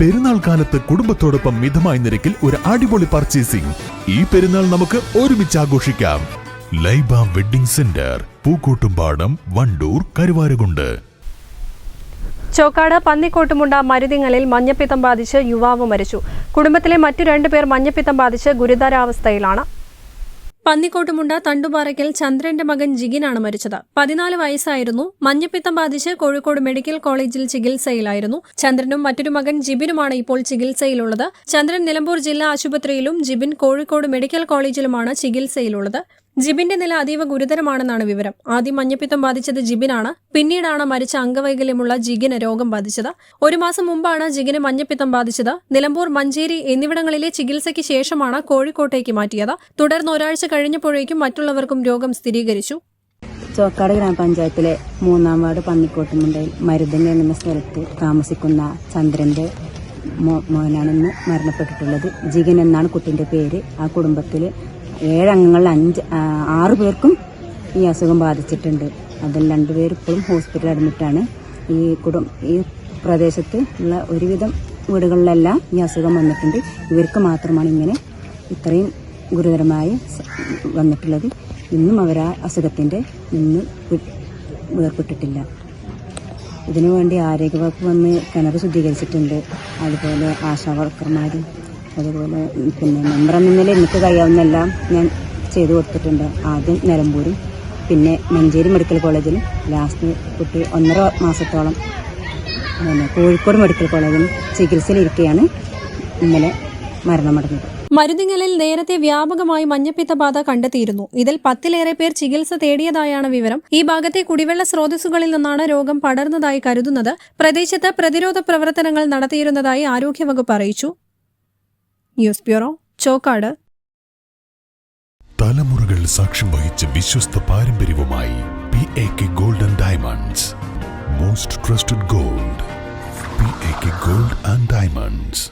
പെരുന്നാൾ കാലത്ത് കുടുംബത്തോടൊപ്പം മിതമായ നിരക്കിൽ ഒരു അടിപൊളി പർച്ചേസിംഗ് ഈ പെരുന്നാൾ നമുക്ക് ഒരുമിച്ച് ആഘോഷിക്കാം. Laiba wedding centre Pookkottumpadam Wandoor Karuvarakundu. Chokkad Pannikkottumunda മരുതിങ്ങലിൽ മഞ്ഞപ്പിത്തം ബാധിച്ച് യുവാവ് മരിച്ചു. കുടുംബത്തിലെ മറ്റു രണ്ടുപേർ മഞ്ഞപ്പിത്തം ബാധിച്ച് ഗുരുതരാവസ്ഥയിലാണ്. പന്നിക്കോട്ടുമുണ്ട തണ്ടുപാറയ്ക്കൽ ചന്ദ്രന്റെ മകൻ ജിഗിനാണ് മരിച്ചത്. പതിനാല് വയസ്സായിരുന്നു. മഞ്ഞപ്പിത്തം ബാധിച്ച് കോഴിക്കോട് മെഡിക്കൽ കോളേജിൽ ചികിത്സയിലായിരുന്നു. ചന്ദ്രനും മറ്റൊരു മകൻ ജിബിനുമാണ് ഇപ്പോൾ ചികിത്സയിലുള്ളത്. ചന്ദ്രൻ നിലമ്പൂർ ജില്ലാ ആശുപത്രിയിലും ജിബിൻ കോഴിക്കോട് മെഡിക്കൽ കോളേജിലുമാണ് ചികിത്സയിലുള്ളത്. ജിബിന്റെ നില അതീവ ഗുരുതരമാണെന്നാണ് വിവരം. ആദ്യം മഞ്ഞപ്പിത്തം ബാധിച്ചത് ജിബിനാണ്. പിന്നീടാണ് മരിച്ച അംഗവൈകല്യമുള്ള ജിഗിന് രോഗം ബാധിച്ചത്. ഒരു മാസം മുമ്പാണ് ജിഗിന് മഞ്ഞപ്പിത്തം ബാധിച്ചത്. നിലമ്പൂർ മഞ്ചേരി എന്നിവിടങ്ങളിലെ ചികിത്സയ്ക്ക് ശേഷമാണ് കോഴിക്കോട്ടേക്ക് മാറ്റിയത്. തുടർന്ന് ഒരാഴ്ച കഴിഞ്ഞപ്പോഴേക്കും മറ്റുള്ളവർക്കും രോഗം സ്ഥിരീകരിച്ചു. ചോക്കാട് ഗ്രാമപഞ്ചായത്തിലെ മൂന്നാം വാർഡ് പന്നിക്കോട്ടുമുണ്ടയിൽ മരുതൻ എന്ന സ്ഥലത്ത് താമസിക്കുന്ന ചന്ദ്രന്റെ മോനാണ് മോനാണെന്ന് മരണപ്പെട്ടിട്ടുള്ളത്. ജിഗൻ എന്നാണ് കുട്ടിന്റെ പേര്. ആ കുടുംബത്തിൽ ഏഴംഗങ്ങളിൽ അഞ്ച് ആറ് പേർക്കും ഈ അസുഖം ബാധിച്ചിട്ടുണ്ട്. അതിൽ രണ്ടുപേർ ഇപ്പോഴും ഹോസ്പിറ്റലിൽ അഡ്മിറ്റാണ്. ഈ കുടും ഈ പ്രദേശത്ത് ഉള്ള ഒരുവിധം വീടുകളിലെല്ലാം ഈ അസുഖം വന്നിട്ടുണ്ട്. ഇവർക്ക് മാത്രമാണ് ഇങ്ങനെ ഇത്രയും ഗുരുതരമായി വന്നിട്ടുള്ളത്. ഇന്നും അവർ ആ അസുഖത്തിന്റെ നിന്ന് വേർപ്പെട്ടിട്ടില്ല ഇതിനുവേണ്ടി ഇതിനു വേണ്ടി ആരോഗ്യവകുപ്പ് വന്ന് കിണർ ശുദ്ധീകരിച്ചിട്ടുണ്ട്. അതുപോലെ ആശാ വർക്കർമാരും അതുപോലെ പിന്നെ മെമ്പർ എന്ന നിലയിൽ എനിക്ക് കഴിയാവുന്നെല്ലാം ഞാൻ ചെയ്തു കൊടുത്തിട്ടുണ്ട്. ആദ്യം നിലമ്പൂരും പിന്നെ മഞ്ചേരി മെഡിക്കൽ കോളേജിലും ലാസ്റ്റ് കുട്ടി ഒന്നര മാസത്തോളം പിന്നെ കോഴിക്കോട് മെഡിക്കൽ കോളേജിലും ചികിത്സയിലിരിക്കുകയാണ് ഇന്നലെ മരണമടഞ്ഞത് മരുതിങ്ങലിൽ നേരത്തെ വ്യാപകമായി മഞ്ഞപ്പിത്ത ബാധ കണ്ടെത്തിയിരുന്നു. ഇതിൽ പത്തിലേറെ പേർ ചികിത്സ തേടിയതായാണ് വിവരം. ഈ ഭാഗത്തെ കുടിവെള്ള സ്രോതസ്സുകളിൽ നിന്നാണ് രോഗം പടർന്നതായി കരുതുന്നത്. പ്രദേശത്ത് പ്രതിരോധ പ്രവർത്തനങ്ങൾ നടത്തിയിരുന്നതായി ആരോഗ്യവകുപ്പ് അറിയിച്ചു. News bureau Chokkad. തലമുറകൾ സാക്ഷ്യം വഹിച്ച വിശ്വസ്ത പാരമ്പര്യവുമായി P A K golden diamonds. Most trusted gold P A K gold and diamonds.